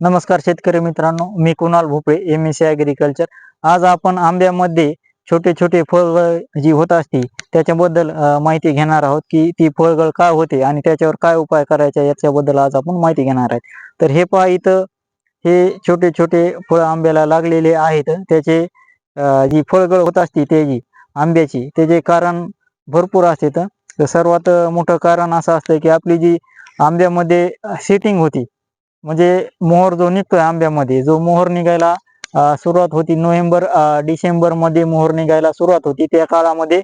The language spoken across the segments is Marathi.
नमस्कार शेतकरी मित्रांनो मी कुणाल भोपळे एम एस सी ॲग्रिकल्चर आज आपण आंब्यामध्ये छोटे छोटे फळगळ जी होत असती त्याच्याबद्दल माहिती घेणार आहोत की ती फळगळ का होते आणि त्याच्यावर काय उपाय करायचा याच्याबद्दल आज आपण माहिती घेणार आहेत तर हे पहा इथं हे छोटे छोटे फळ आंब्याला लागलेले आहेत. त्याचे जी फळगळ होत असते त्याची आंब्याची त्याचे कारण भरपूर असते. तर सर्वात मोठं कारण असं असतं की आपली जी आंब्यामध्ये सेटिंग होती म्हणजे मोहर जो निघतोय आंब्यामध्ये जो मोहर निघायला सुरुवात होती नोव्हेंबर डिसेंबरमध्ये मोहर निघायला सुरुवात होती त्या काळामध्ये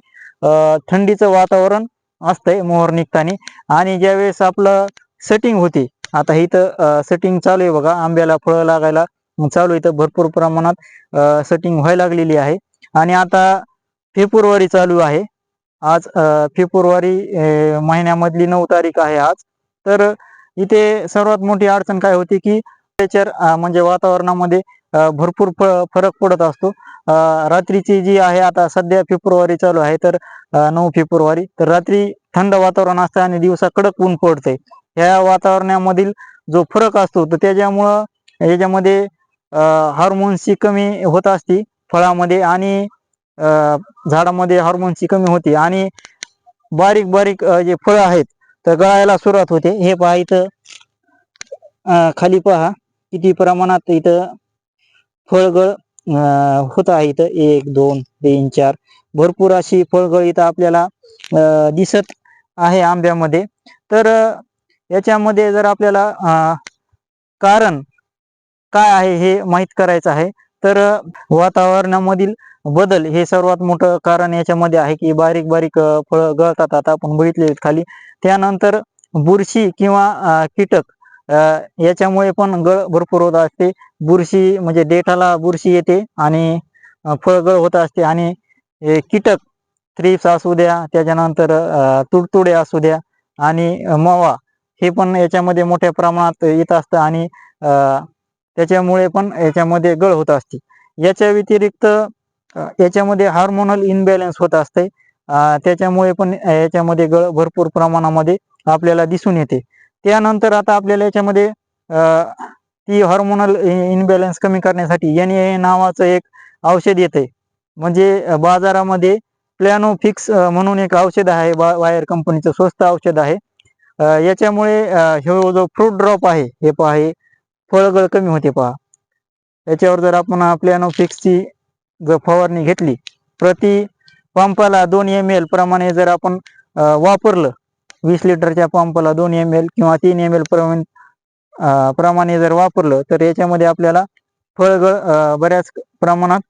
थंडीचं वातावरण असतंय मोहर निघताना. आणि ज्यावेळेस आपलं सेटिंग होती आता इथं सेटिंग चालू आहे बघा आंब्याला फळं लागायला चालू इथं भरपूर प्रमाणात सेटिंग व्हायला लागलेली आहे. आणि आता फेब्रुवारी चालू आहे. आज फेब्रुवारी महिन्यामधली नऊ तारीख आहे आज. तर इथे सर्वात मोठी अडचण काय होती की टेम्परेचर म्हणजे वातावरणामध्ये भरपूर फरक पडत असतो. रात्रीची जी आहे आता सध्या फेब्रुवारी चालू आहे तर नऊ फेब्रुवारी तर रात्री थंड वातावरण असतं आणि दिवसा कडक ऊन पडते ह्या वातावरणामधील जो फरक असतो तर त्याच्यामुळं याच्यामध्ये हार्मोन्सची कमी होत असती फळामध्ये आणि झाडामध्ये हार्मोन्सची कमी होती. आणि बारीक बारीक जे फळं आहेत तर गळायला सुरुवात होते. हे पहा इथं. खाली पहा. किती प्रमाणात इथं फळगळ होत आहे इथं. एक दोन तीन चार. भरपूर अशी फळगळ इथं आपल्याला दिसत आहे आंब्यामध्ये. तर याच्यामध्ये जर आपल्याला कारण काय आहे हे माहीत करायचं आहे. तर वातावरणामधील बदल हे सर्वात मोठं कारण याच्यामध्ये आहे की बारीक बारीक फळ फळं गळतात. आता आपण बघितले खाली. त्यानंतर बुरशी किंवा कीटक याच्यामुळे पण गळ भरपूर होत असते. बुरशी म्हणजे देठाला बुरशी येते आणि फळगळ होत असते आणि कीटक थ्रिप्स असू द्या त्याच्यानंतर तुडतुडे असू द्या आणि मवा मावा हे पण याच्यामध्ये मोठ्या प्रमाणात येत असतं आणि त्याच्यामुळे पण याच्यामध्ये गळ होत असते. याच्या व्यतिरिक्त याच्यामध्ये हार्मोनल इनबॅलन्स होत असते. त्याच्यामुळे पण याच्यामध्ये गळ भरपूर प्रमाणामध्ये आपल्याला दिसून येते. त्यानंतर आता आपल्याला याच्यामध्ये अ, ती हॉर्मोनल इनबॅलन्स कमी करण्यासाठी एन ए नावाचं एक औषध येते. म्हणजे बाजारामध्ये प्लॅनोफिक्स म्हणून एक औषध आहे बा वायर कंपनीचं स्वस्त औषध आहे. याच्यामुळे अ, ह्यो जो फ्रूट ड्रॉप आहे हे पहा हे फळगळ कमी होते पहा. याच्यावर जर आपण प्लॅनोफिक्सची जर फवारणी घेतली प्रति पंपाला दोन एम एल प्रमाणे जर आपण वापरलं वीस लिटरच्या पंपाला दोन एम एल किंवा तीन एम एल प्रमाणे प्रमाणे जर वापरलं तर याच्यामध्ये आपल्याला फळगळ बऱ्याच प्रमाणात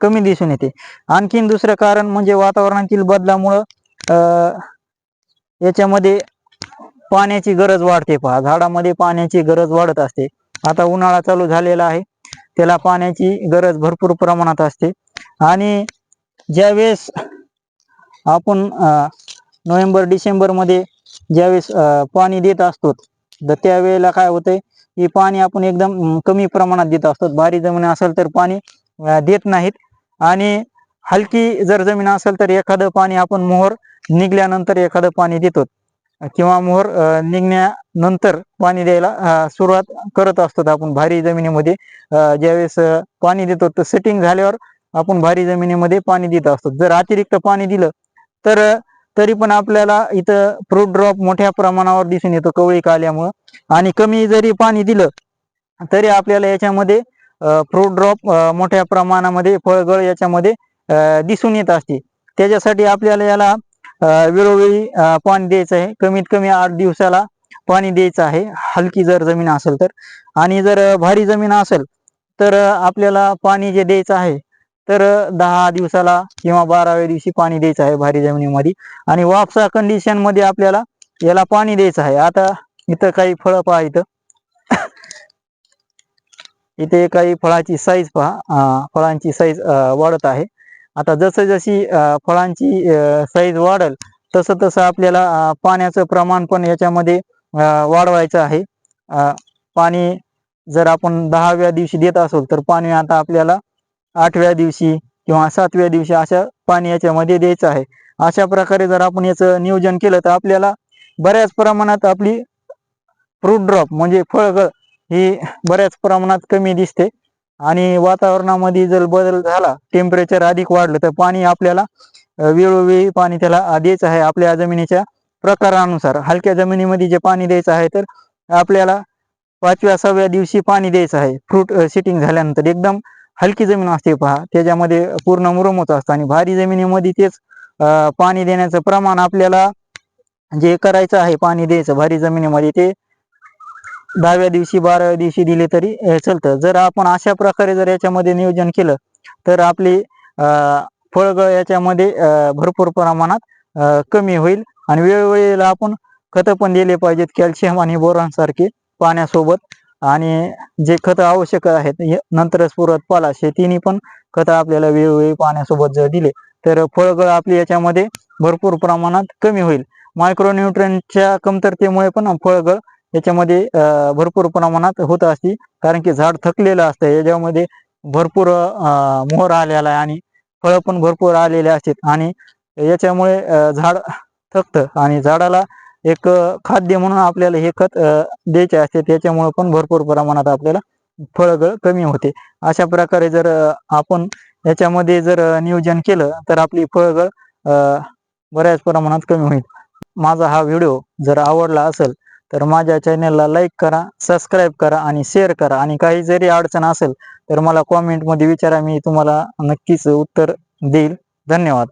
कमी दिसून येते. आणखीन दुसरं कारण म्हणजे वातावरणातील बदलामुळं याच्यामध्ये पाण्याची गरज वाढते पहा. झाडामध्ये पाण्याची गरज वाढत असते. आता उन्हाळा चालू झालेला आहे. त्याला पाण्याची गरज भरपूर प्रमाणात असते. आणि ज्यावेळेस आपण नोव्हेंबर डिसेंबरमध्ये ज्यावेळेस पाणी देत असतो तर त्यावेळेला काय होतंय की पाणी आपण एकदम कमी प्रमाणात देत असतो. भारी जमीन असेल तर पाणी देत नाहीत. आणि हलकी जर जमीन असेल तर एखादं पाणी आपण मोहर निघल्यानंतर एखादं पाणी देतो. किंवा मोहर निघण्यानंतर पाणी द्यायला सुरुवात करत असतो आपण. भारी जमिनीमध्ये ज्यावेळेस पाणी देतो तर सेटिंग झाल्यावर आपण भारी जमिनीमध्ये पाणी देत असतो. जर अतिरिक्त पाणी दिलं तर तरी पण आपल्याला इथं फ्रूट ड्रॉप मोठ्या प्रमाणावर दिसून येतो कवळी आल्यामुळं. आणि कमी जरी पाणी दिलं तरी आपल्याला याच्यामध्ये फ्रूट ड्रॉप मोठ्या प्रमाणामध्ये फळगळ याच्यामध्ये दिसून येत असते. त्याच्यासाठी आपल्याला याला वेळोवेळी पाणी द्यायचं आहे. कमीत कमी आठ दिवसाला पाणी द्यायचं आहे. हलकी जर जमीन असेल तर. आणि जर भारी जमीन असेल तर आपल्याला पाणी जे द्यायचं आहे तर दहा दिवसाला किंवा बाराव्या दिवशी पाणी द्यायचं आहे भारी जमिनीमध्ये. आणि वापसा कंडिशनमध्ये आपल्याला याला पाणी द्यायचं आहे. आता इथं काही फळं पहा इथं. इथे काही फळाची साईज पहा. फळांची साईज वाढत आहे. आता जसं जशी फळांची साईज वाढल तसं तसं आपल्याला पाण्याचं प्रमाण पण याच्यामध्ये वाढवायचं आहे. पाणी जर आपण दहाव्या दिवशी देत असू तर पाणी आता आपल्याला आठव्या दिवशी किंवा सातव्या दिवशी अशा पाणी याच्यामध्ये द्यायचं आहे. अशा प्रकारे जर आपण याचं नियोजन केलं तर आपल्याला बऱ्याच प्रमाणात आपली फ्रूट ड्रॉप म्हणजे फळगळ ही बऱ्याच प्रमाणात कमी दिसते. आणि वातावरणामध्ये जर बदल झाला टेम्परेचर अधिक वाढलं तर पाणी आपल्याला वेळोवेळी पाणी त्याला द्यायचं आहे आपल्या जमिनीच्या प्रकारानुसार. हलक्या जमिनीमध्ये जे पाणी द्यायचं आहे तर आपल्याला पाचव्या सहाव्या दिवशी पाणी द्यायचं आहे. फ्रूट सिटिंग झाल्यानंतर एकदम हलकी जमीन असते पहा. त्याच्यामध्ये पूर्ण मुरमच असतं आणि भारी जमिनीमध्ये तेच पाणी देण्याचं प्रमाण आपल्याला जे करायचं आहे पाणी द्यायचं भारी जमिनीमध्ये ते दहाव्या दिवशी बाराव्या दिवशी दिले तरी चलतं. जर आपण अशा प्रकारे जर याच्यामध्ये नियोजन केलं तर आपली अ, फळगळ याच्यामध्ये भरपूर प्रमाणात कमी होईल आणि वेळोवेळेला आपण खतं पण दिले पाहिजेत कॅल्शियम आणि बोरांसारखे पाण्यासोबत. आणि जे खतं आवश्यक आहेत नंतर स्फुरत पालाश पण खतं आपल्याला वेळोवेळी पाण्यासोबत जर दिले तर फळगळ आपली याच्यामध्ये भरपूर प्रमाणात कमी होईल. मायक्रोन्यूट्रनच्या कमतरतेमुळे पण फळगळ याच्यामध्ये भरपूर प्रमाणात होत असते कारण की झाड थकलेलं असतं याच्यामध्ये भरपूर मोहर आलेला आहे आणि फळं पण भरपूर आलेले असतात आणि याच्यामुळे झाड थकतं आणि झाडाला एक खाद्य म्हणून आपल्याला हे खत द्यायचे असते. त्याच्यामुळे पण भरपूर प्रमाणात आपल्याला फळगळ कमी होते. अशा प्रकारे जर आपण याच्यामध्ये जर नियोजन केलं तर आपली फळगळ बऱ्याच प्रमाणात कमी होईल. माझा हा व्हिडिओ जर आवडला असेल तर माझ्या चॅनलला लाईक करा सबस्क्राईब करा आणि शेअर करा. आणि काही जरी अडचण असेल तर मला कॉमेंटमध्ये विचारा. मी तुम्हाला नक्कीच उत्तर देईल. धन्यवाद.